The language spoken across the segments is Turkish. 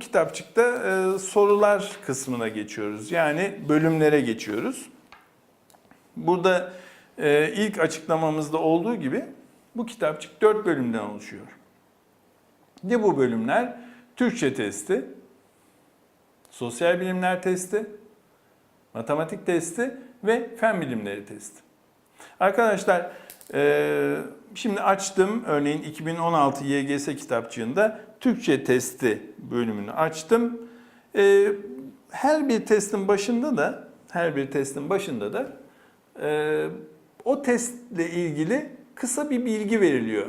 Kitapçıkta e, sorular kısmına geçiyoruz. Yani bölümlere geçiyoruz. Burada e, ilk açıklamamızda olduğu gibi bu kitapçık dört bölümden oluşuyor. Ne bu bölümler? Türkçe testi, sosyal bilimler testi, matematik testi ve fen bilimleri testi. Arkadaşlar e, şimdi açtım örneğin 2016 YGS kitapçığında Türkçe testi bölümünü açtım. E, her bir testin başında da her bir testin başında da e, o testle ilgili kısa bir bilgi veriliyor.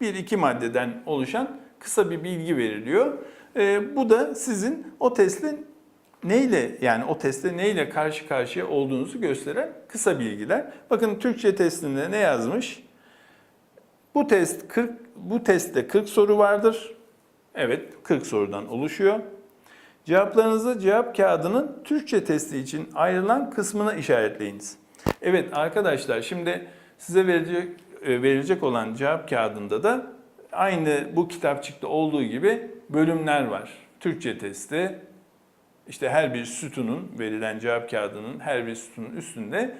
Bir iki maddeden oluşan kısa bir bilgi veriliyor. E, bu da sizin o testin neyle yani o testte neyle karşı karşıya olduğunuzu gösteren kısa bilgiler. Bakın Türkçe testinde ne yazmış? Bu test 40 bu testte 40 soru vardır. Evet, 40 sorudan oluşuyor. Cevaplarınızı cevap kağıdının Türkçe testi için ayrılan kısmına işaretleyiniz. Evet arkadaşlar şimdi size verecek e, verilecek olan cevap kağıdında da aynı bu kitapçıkta olduğu gibi bölümler var. Türkçe testi, işte her bir sütunun verilen cevap kağıdının her bir sütunun üstünde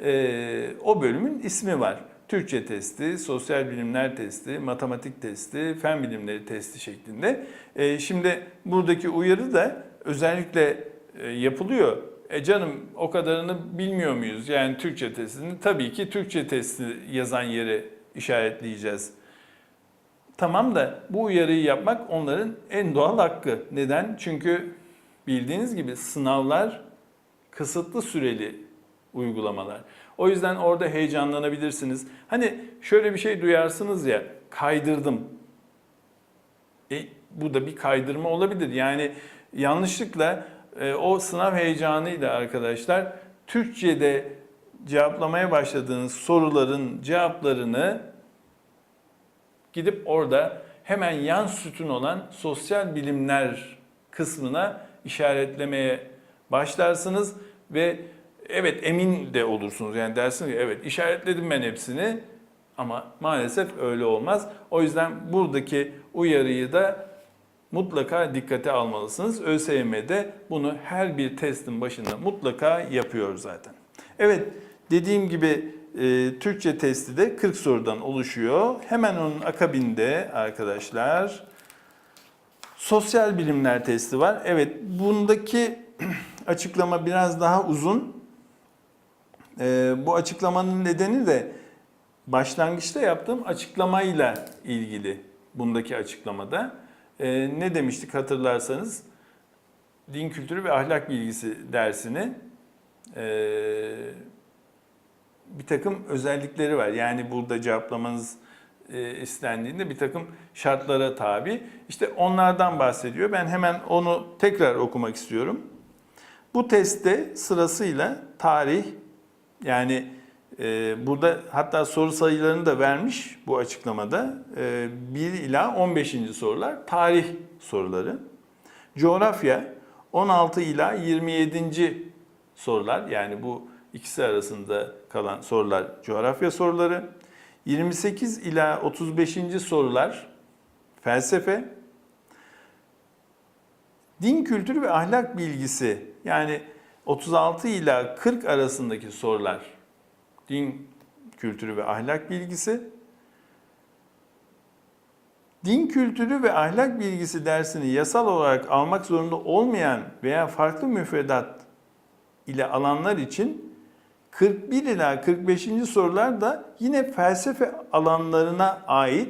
e, o bölümün ismi var. Türkçe testi, sosyal bilimler testi, matematik testi, fen bilimleri testi şeklinde. E, şimdi buradaki uyarı da özellikle e, yapılıyor. E canım o kadarını bilmiyor muyuz? Yani Türkçe testini tabii ki Türkçe testi yazan yere işaretleyeceğiz. Tamam da bu uyarıyı yapmak onların en doğal hakkı. Neden? Çünkü bildiğiniz gibi sınavlar kısıtlı süreli uygulamalar. O yüzden orada heyecanlanabilirsiniz. Hani şöyle bir şey duyarsınız ya, kaydırdım. E, bu da bir kaydırma olabilir. Yani yanlışlıkla e, o sınav heyecanıyla arkadaşlar Türkçe'de cevaplamaya başladığınız soruların cevaplarını gidip orada hemen yan sütun olan sosyal bilimler kısmına işaretlemeye başlarsınız ve evet emin de olursunuz. Yani dersiniz ki evet işaretledim ben hepsini ama maalesef öyle olmaz. O yüzden buradaki uyarıyı da mutlaka dikkate almalısınız. ÖSYM'de bunu her bir testin başında mutlaka yapıyor zaten. Evet dediğim gibi e, Türkçe testi de 40 sorudan oluşuyor. Hemen onun akabinde arkadaşlar sosyal bilimler testi var. Evet bundaki açıklama biraz daha uzun. E, bu açıklamanın nedeni de başlangıçta yaptığım açıklamayla ilgili bundaki açıklamada. E, ne demiştik hatırlarsanız din kültürü ve ahlak bilgisi dersini e, bir takım özellikleri var. Yani burada cevaplamanız e, istendiğinde bir takım şartlara tabi. İşte onlardan bahsediyor. Ben hemen onu tekrar okumak istiyorum. Bu testte sırasıyla tarih yani e, burada hatta soru sayılarını da vermiş bu açıklamada. E, 1 ila 15. sorular tarih soruları. Coğrafya 16 ila 27. sorular yani bu ikisi arasında kalan sorular coğrafya soruları. 28 ila 35. sorular felsefe. Din kültürü ve ahlak bilgisi yani 36 ila 40 arasındaki sorular din kültürü ve ahlak bilgisi. Din kültürü ve ahlak bilgisi dersini yasal olarak almak zorunda olmayan veya farklı müfredat ile alanlar için 41 ila 45. sorular da yine felsefe alanlarına ait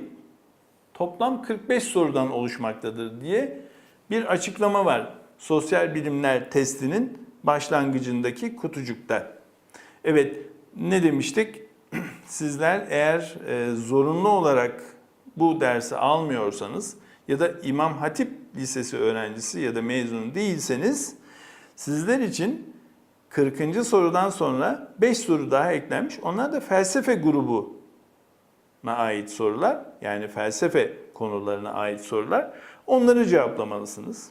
toplam 45 sorudan oluşmaktadır diye bir açıklama var. Sosyal bilimler testinin başlangıcındaki kutucukta. Evet ne demiştik? Sizler eğer e, zorunlu olarak bu dersi almıyorsanız ya da İmam Hatip Lisesi öğrencisi ya da mezun değilseniz sizler için 40. sorudan sonra 5 soru daha eklenmiş. Onlar da felsefe grubuna ait sorular. Yani felsefe konularına ait sorular. Onları cevaplamalısınız.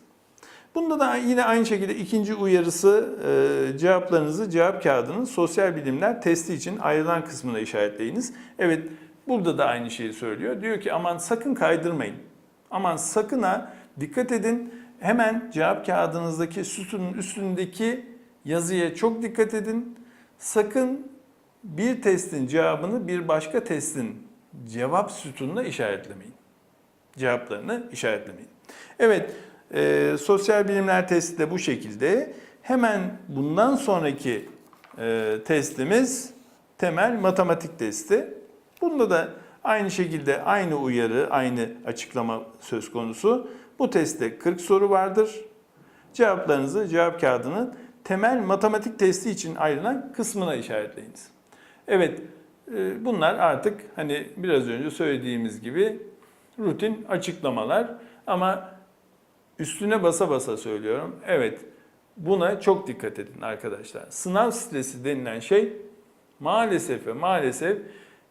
Bunda da yine aynı şekilde ikinci uyarısı e, cevaplarınızı cevap kağıdının sosyal bilimler testi için ayrılan kısmına işaretleyiniz. Evet burada da aynı şeyi söylüyor. Diyor ki aman sakın kaydırmayın. Aman sakın ha Dikkat edin hemen cevap kağıdınızdaki sütunun üstündeki yazıya çok dikkat edin. Sakın bir testin cevabını bir başka testin cevap sütununa işaretlemeyin. Cevaplarını işaretlemeyin. Evet, e, sosyal bilimler testi de bu şekilde. Hemen bundan sonraki e, testimiz temel matematik testi. Bunda da aynı şekilde aynı uyarı, aynı açıklama söz konusu. Bu testte 40 soru vardır. Cevaplarınızı cevap kağıdının temel matematik testi için ayrılan kısmına işaretleyiniz. Evet, e, bunlar artık hani biraz önce söylediğimiz gibi rutin açıklamalar ama üstüne basa basa söylüyorum. Evet, buna çok dikkat edin arkadaşlar. Sınav stresi denilen şey maalesef ve maalesef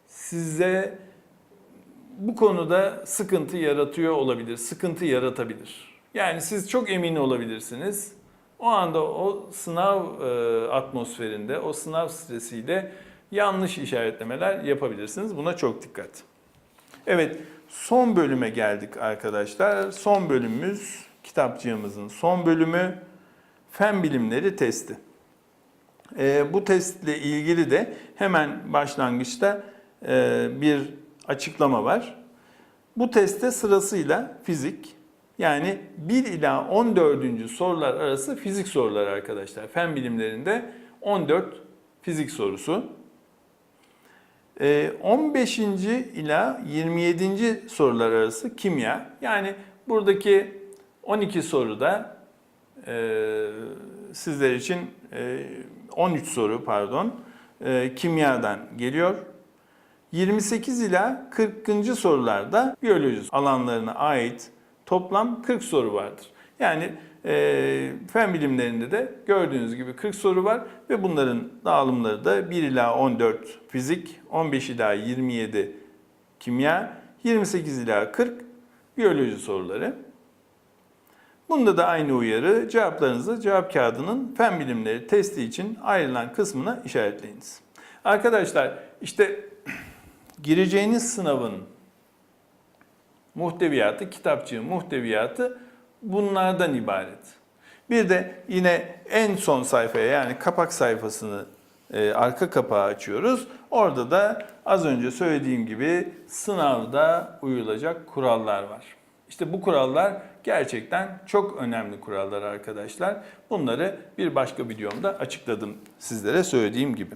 size bu konuda sıkıntı yaratıyor olabilir, sıkıntı yaratabilir. Yani siz çok emin olabilirsiniz. O anda o sınav e, atmosferinde, o sınav stresiyle yanlış işaretlemeler yapabilirsiniz. Buna çok dikkat. Evet, son bölüme geldik arkadaşlar. Son bölümümüz, kitapçığımızın son bölümü Fen Bilimleri testi. E, bu testle ilgili de hemen başlangıçta e, bir açıklama var. Bu testte sırasıyla fizik yani 1 ila 14. sorular arası fizik soruları arkadaşlar. Fen bilimlerinde 14 fizik sorusu. Ee, 15. ila 27. sorular arası kimya. Yani buradaki 12 soruda e, sizler için e, 13 soru pardon e, kimyadan geliyor. 28 ila 40. sorularda biyoloji alanlarına ait toplam 40 soru vardır. Yani e, fen bilimlerinde de gördüğünüz gibi 40 soru var ve bunların dağılımları da 1 ila 14 fizik, 15 ila 27 kimya, 28 ila 40 biyoloji soruları. Bunda da aynı uyarı cevaplarınızı cevap kağıdının fen bilimleri testi için ayrılan kısmına işaretleyiniz. Arkadaşlar işte gireceğiniz sınavın muhteviyatı, kitapçığın muhteviyatı bunlardan ibaret. Bir de yine en son sayfaya yani kapak sayfasını e, arka kapağı açıyoruz. Orada da az önce söylediğim gibi sınavda uyulacak kurallar var. İşte bu kurallar gerçekten çok önemli kurallar arkadaşlar. Bunları bir başka videomda açıkladım sizlere söylediğim gibi.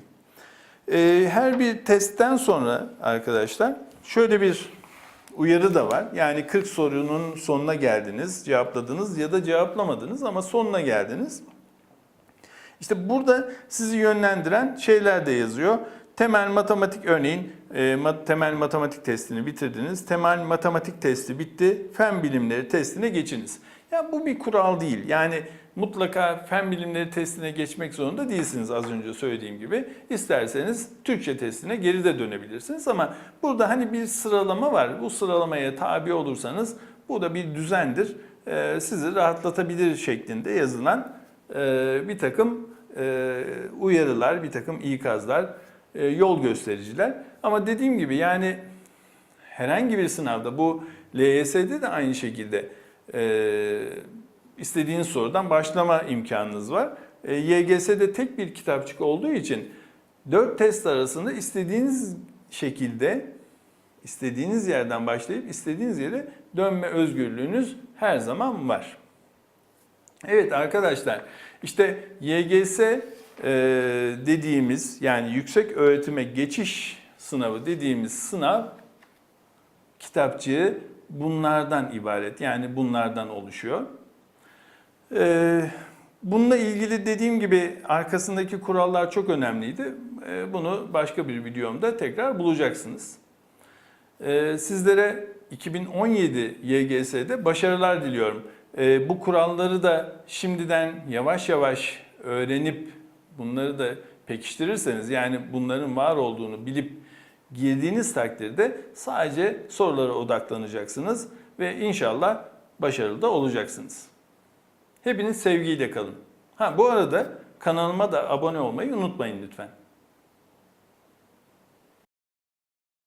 Ee, her bir testten sonra arkadaşlar şöyle bir uyarı da var. Yani 40 sorunun sonuna geldiniz, cevapladınız ya da cevaplamadınız ama sonuna geldiniz. İşte burada sizi yönlendiren şeyler de yazıyor. Temel matematik örneğin e, temel matematik testini bitirdiniz. Temel matematik testi bitti. Fen bilimleri testine geçiniz. Ya bu bir kural değil. Yani mutlaka fen bilimleri testine geçmek zorunda değilsiniz az önce söylediğim gibi. İsterseniz Türkçe testine geri de dönebilirsiniz ama burada hani bir sıralama var. Bu sıralamaya tabi olursanız bu da bir düzendir. Ee, sizi rahatlatabilir şeklinde yazılan e, bir takım e, uyarılar, bir takım ikazlar, e, yol göstericiler. Ama dediğim gibi yani herhangi bir sınavda bu LYS'de de aynı şekilde e, istediğiniz sorudan başlama imkanınız var. E, YGS'de tek bir kitapçık olduğu için 4 test arasında istediğiniz şekilde istediğiniz yerden başlayıp istediğiniz yere dönme özgürlüğünüz her zaman var. Evet arkadaşlar işte YGS e, dediğimiz yani yüksek öğretime geçiş sınavı dediğimiz sınav kitapçığı bunlardan ibaret. Yani bunlardan oluşuyor. Ee, bununla ilgili dediğim gibi arkasındaki kurallar çok önemliydi. Ee, bunu başka bir videomda tekrar bulacaksınız. Ee, sizlere 2017 YGS'de başarılar diliyorum. Ee, bu kuralları da şimdiden yavaş yavaş öğrenip bunları da pekiştirirseniz yani bunların var olduğunu bilip girdiğiniz takdirde sadece sorulara odaklanacaksınız ve inşallah başarılı da olacaksınız. Hepiniz sevgiyle kalın. Ha bu arada kanalıma da abone olmayı unutmayın lütfen.